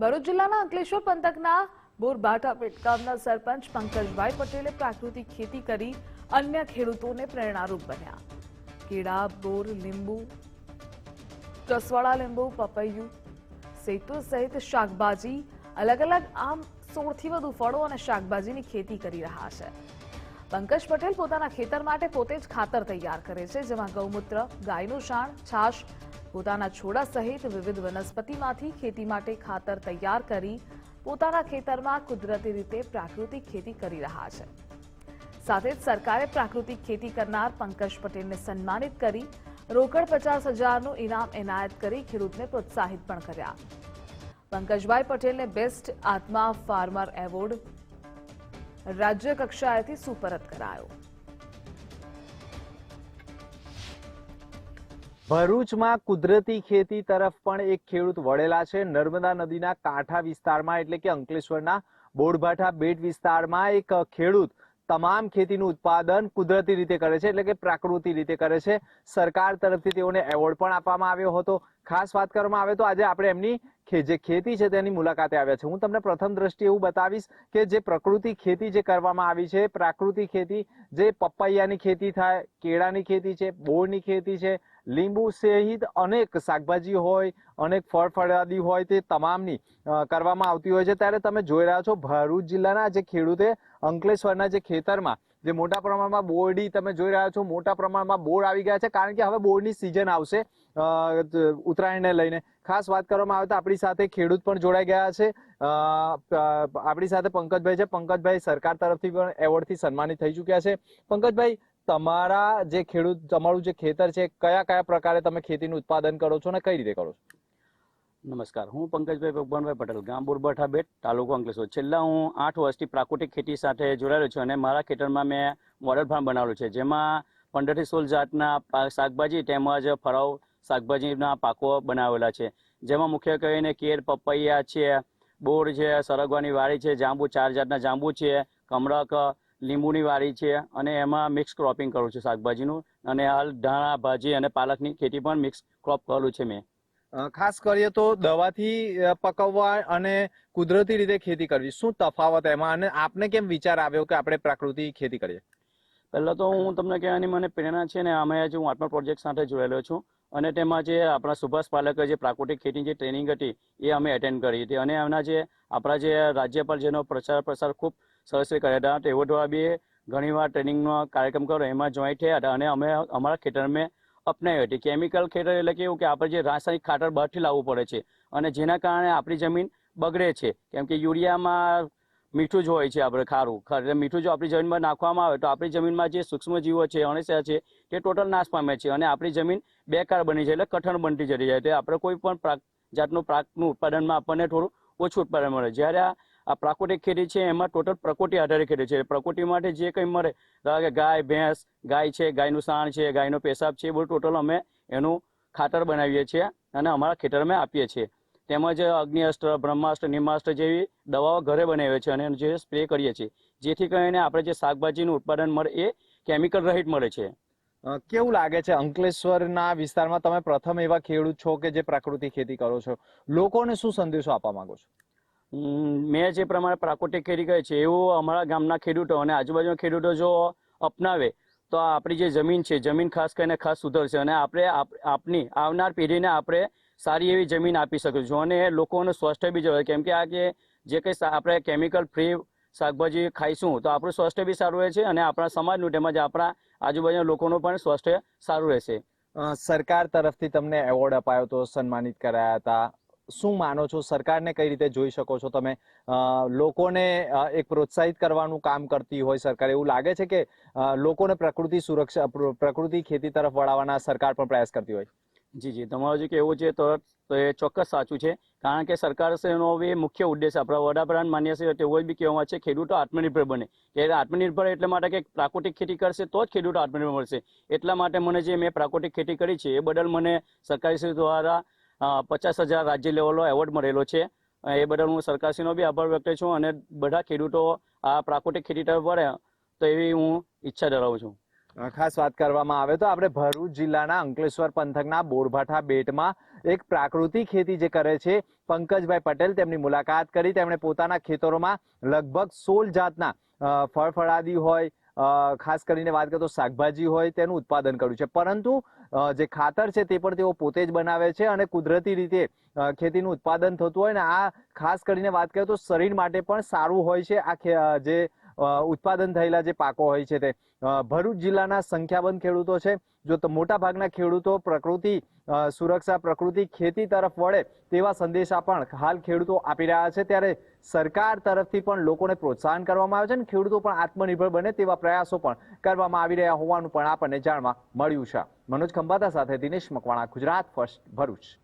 ભરૂચ જિલ્લાના અંકલેશ્વર પંથકના બોરબાટા પેટ સરપંચ પંકજભાઈ પટેલે પ્રાકૃતિક ખેતી કરી અન્ય ખેડૂતોને પ્રેરણારૂપ બન્યા. કેળા, બોર, લીંબુ કસવાળા લીંબુ, પપૈયું સેતુ સહિત શાકભાજી અલગ અલગ આમ સોળથી વધુ ફળો અને શાકભાજીની ખેતી કરી રહ્યા છે. પંકજ પટેલ પોતાના ખેતર માટે પોતે જ ખાતર તૈયાર કરે છે, જેમાં ગૌમૂત્ર, ગાયનું શાણ છાશ પોતાના છોડા સહિત વિવિધ વનસ્પતિમાંથી ખેતી માટે ખાતર તૈયાર કરી પોતાના ખેતરમાં કુદરતી રીતે પ્રાકૃતિક ખેતી કરી રહ્યા છે. સાથે જ સરકારે પ્રાકૃતિક ખેતી કરનાર પંકજ પટેલને સન્માનિત કરી રોકડ પચાસ હજારનું ઇનામ એનાયત કરી ખેડૂતને પ્રોત્સાહિત પણ કર્યા. પંકજભાઈ પટેલને બેસ્ટ આત્મા ફાર્મર એવોર્ડ રાજ્ય કક્ષાએથી સુપરત કરાયો. ભરૂચમાં કુદરતી ખેતી તરફ પણ એક ખેડૂત વળેલા છે. નર્મદા નદીના કાંઠા વિસ્તારમાં, એટલે કે અંકલેશ્વરના બોડભાઠા બેટ વિસ્તારમાં એક ખેડૂત તમામ ખેતીનું ઉત્પાદન કુદરતી રીતે કરે છે, એટલે કે પ્રાકૃતિક રીતે કરે છે. સરકાર તરફથી તેઓને એવોર્ડ પણ આપવામાં આવ્યો હતો. ખાસ વાત કરવામાં આવે તો આજે આપણે એમની જે ખેતી છે તેની મુલાકાતે આવ્યા છે હું તમને પ્રથમ દ્રષ્ટિએ એવું બતાવીશ કે જે પ્રકૃતિ ખેતી જે કરવામાં આવી છે, પ્રાકૃતિક ખેતી, જે પપૈયાની ખેતી થાય, કેળાની ખેતી છે, બોરની ખેતી છે લીંબુ સહિત અનેક શાકભાજી હોય, અનેક ફળ ફળાદી હોય તે તમામની કરવામાં આવતી હોય છે. ત્યારે તમે જોઈ રહ્યા છો ભરૂચ જિલ્લાના જે ખેડૂતે અંકલેશ્વરના જે ખેતરમાં જે મોટા પ્રમાણમાં બોરડી તમે જોઈ રહ્યા છો, મોટા પ્રમાણમાં બોર આવી ગયા છે. કારણ કે હવે બોરની સિઝન આવશે ઉત્તરાયણને લઈને. ખાસ વાત કરવામાં આવે તો આપણી સાથે ખેડૂત પણ જોડાઈ ગયા છે. આપણી સાથે પંકજભાઈ છે. પંકજભાઈ સરકાર તરફથી પણ એવોર્ડથી સન્માનિત થઈ ચૂક્યા છે. પંકજભાઈ તમારા જે ખેડૂત, તમારું જે ખેતર છે, કયા કયા પ્રકારે તમે ખેતીનું ઉત્પાદન કરો છો અને કઈ રીતે કરો છો? નમસ્કાર. હું પંકજભાઈ ભગવાનભાઈ પટેલ, ગામ બોરબાઠા બેટ, તાલુકો અંકલેશ્વર. છેલ્લા હું આઠ વર્ષથી પ્રાકૃતિક ખેતી સાથે જોડાયેલો છું અને મારા ખેતરમાં મેં મોડલ ફાર્મ બનાવેલું છે, જેમાં પંદરથી સોળ જાતના શાકભાજી તેમજ ફળાઉ શાકભાજીના પાકો બનાવેલા છે, જેમાં મુખ્ય કરીને કેર, પપૈયા છે, બોર છે, સરગવાની વાડી છે, જાંબુ, ચાર જાતના જાંબુ છે, કમળક લીંબુની વાડી છે અને એમાં મિક્સ ક્રોપિંગ કરું છું શાકભાજીનું. અને હાલ ધાણા ભાજી અને પાલકની ખેતી પણ મિક્સ ક્રોપ કરેલું છે મેં. ખાસ કરીએ તો દવાથી પકવવા અને કુદરતી રીતે ખેતી કરવી. શું તફાવત એમાં? અને આપને કેમ વિચાર આવ્યો કે આપણે પ્રાકૃતિક ખેતી કરીએ? પહેલાં તો હું તમને કહેવાની મને પ્રેરણા છે ને અમે જે હું આત્મા પ્રોજેક્ટ સાથે જોડાયેલો છું. અને તેમાં જે આપણા સુભાષ પાલકે જે પ્રાકૃતિક ખેતી જે ટ્રેનિંગ હતી એ અમે એટેન્ડ કરી હતી. અને એમના જે આપણા જે રાજ્યપાલ જેનો પ્રચાર પ્રસાર ખૂબ સરસ કર્યા હતા. તેઓ દ્વારા બી ઘણીવાર ટ્રેનિંગનો કાર્યક્રમ કર્યો. એમાં જોઈન્ટ થયા હતા અને અમે અમારા ખેતરમાં અપનાવી હતી. કેમિકલ ખેતર એટલે કેવું કે આપણે જે રાસાયણિક ખાતર બહારથી લાવવું પડે છે અને જેના કારણે આપણી જમીન બગડે છે. કેમ કે યુરિયામાં મીઠું જ હોય છે આપણે ખારું. એટલે મીઠું જો આપણી જમીનમાં નાખવામાં આવે તો આપણી જમીનમાં જે સૂક્ષ્મજીવો છે અણસ્યા છે, તે ટોટલ નાશ પામે છે અને આપણી જમીન બેકાર બની જાય એટલે કઠણ બનતી જતી જાય તો આપણે કોઈ પણ પ્રાક જાતનું પાકનું ઉત્પાદનમાં આપણને થોડું ઓછું ઉત્પાદન મળે. જ્યારે આ આ પ્રાકૃતિક ખેતી છે, એમાં ટોટલ પ્રકૃતિ આધારિત ખેતી છે. પ્રકૃતિ માટે જે કંઈ મળે, ધારો કે ગાય, ભેંસ, ગાય છે, ગાયનું સાણ છે, ગાયનો પેશાબ છે, એ બધું ટોટલ અમે એનું ખાતર બનાવીએ છીએ અને અમારા ખેતરમાં આપીએ છીએ. તેમજ અગ્નિઅસ્ત્ર, બ્રહ્માસ્ત્ર, નિમાસ્ત્ર જેવી દવાઓ ઘરે બનાવીએ છીએ અને જે સ્પ્રે કરીએ છીએ. જેથી કરીને આપણે જે શાકભાજીનું ઉત્પાદન મળે એ કેમિકલ રહિત મળે છે. કેવું લાગે છે? અંકલેશ્વરના વિસ્તારમાં તમે પ્રથમ એવા ખેડૂત છો કે જે પ્રાકૃતિક ખેતી કરો છો? લોકોને શું સંદેશો આપવા માંગો છો? મેં જે પ્રમાણે પ્રાકૃતિક ખેતી કરી છે, એવું અમારા ગામના ખેડૂતો અને આજુબાજુના ખેડૂતો જો અપનાવે, તો આપણી જે જમીન છે, જમીન ખાસ કરીને ખાસ સુધરશે અને આપણે આપ- આપની, આવનાર પેઢીને આપણે સારી એવી જમીન આપી શકીશું. અને લોકોનું સ્વાસ્થ્ય બી જળવાય કેમ કે આ કે જે કંઈ આપણે કેમિકલ ફ્રી શાકભાજી ખાઈશું, તો આપણું સ્વાસ્થ્ય બી સારું રહેશે અને આપણા સમાજનું તેમજ આપણા આજુબાજુના લોકોનું પણ સ્વાસ્થ્ય સારું રહેશે. સરકાર તરફથી તમને એવોર્ડ અપાયો હતો સન્માનિત કરાયા હતા. શું માનો છો? સરકારને કઈ રીતે જોઈ શકો છો તમે? લોકોને એક પ્રોત્સાહિત કરવાનું કામ કરતી હોય સરકાર. એવું લાગે છે કે લોકોને પ્રકૃતિ સુરક્ષા પ્રકૃતિ ખેતી તરફ વળાવવાના સરકાર પણ પ્રયાસ કરતી હોય? જી જી. તમારું જે કહેવું છે તો એ ચોક્કસ સાચું છે. કારણ કે સરકારશ્રીનો બી મુખ્ય ઉદ્દેશ આપણા વડાપ્રધાન માન્ય છે તેઓ બી કહેવામાં છે ખેડૂતો આત્મનિર્ભર બને. કે આત્મનિર્ભર એટલે માટે કે પ્રાકૃતિક ખેતી કરશે તો જ ખેડૂતો આત્મનિર્ભર મળશે. એટલા માટે મને જે મેં પ્રાકૃતિક ખેતી કરી છે એ બદલ મને સરકારશ્રી દ્વારા અ, પચાસ હજાર રાજ્ય લેવલનો એવોર્ડ મળેલો છે. એ બદલ હું સરકારશ્રીનો બી આભાર વ્યક્ત છું અને બધા ખેડૂતો આ પ્રાકૃતિક ખેતી તરફ વળે તો એવી હું ઈચ્છા ધરાવું છું. ખાસ વાત કરવામાં આવે તો આપણે ભરૂચ જિલ્લાના અંકલેશ્વર પંથકના બોરભાઠા બેટમાં એક પ્રાકૃતિક ખેતી જે કરે છે, પંકજભાઈ પટેલ તેમની મુલાકાત કરી. તેમણે પોતાના ખેતરોમાં લગભગ સોળ જાતના ફળ ફળફળાદી હોય ખાસ કરીને વાત કરીએ તો શાકભાજી હોય તેનું ઉત્પાદન કર્યું છે. પરંતુ જે ખાતર છે તે પણ તેઓ પોતે જ બનાવે છે અને કુદરતી રીતે ખેતીનું ઉત્પાદન થતું હોય ને આ ખાસ કરીને વાત કરીએ તો શરીર માટે પણ સારું હોય છે. આ જે ઉત્પાદન થયેલા જે પાકો હોય છે તે. ભરૂચ જિલ્લાના સંખ્યાબંધ ખેડૂતો છે. જો તો મોટા ભાગના ખેડૂતો પ્રકૃતિ સુરક્ષા, પ્રકૃતિ, ખેતી તરફ વળે તેવા સંદેશા પણ હાલ ખેડૂતો આપી રહ્યા છે. ત્યારે સરકાર તરફથી પણ લોકોને પ્રોત્સાહન કરવામાં આવે છે અને ખેડૂતો પણ આત્મનિર્ભર બને તેવા પ્રયાસો પણ કરવામાં આવી રહ્યા હોવાનું પણ આપણને જાણવા મળ્યું છે. મનોજ ખંભાતા સાથે દિનેશ મકવાણા, ગુજરાત ફર્સ્ટ, ભરૂચ.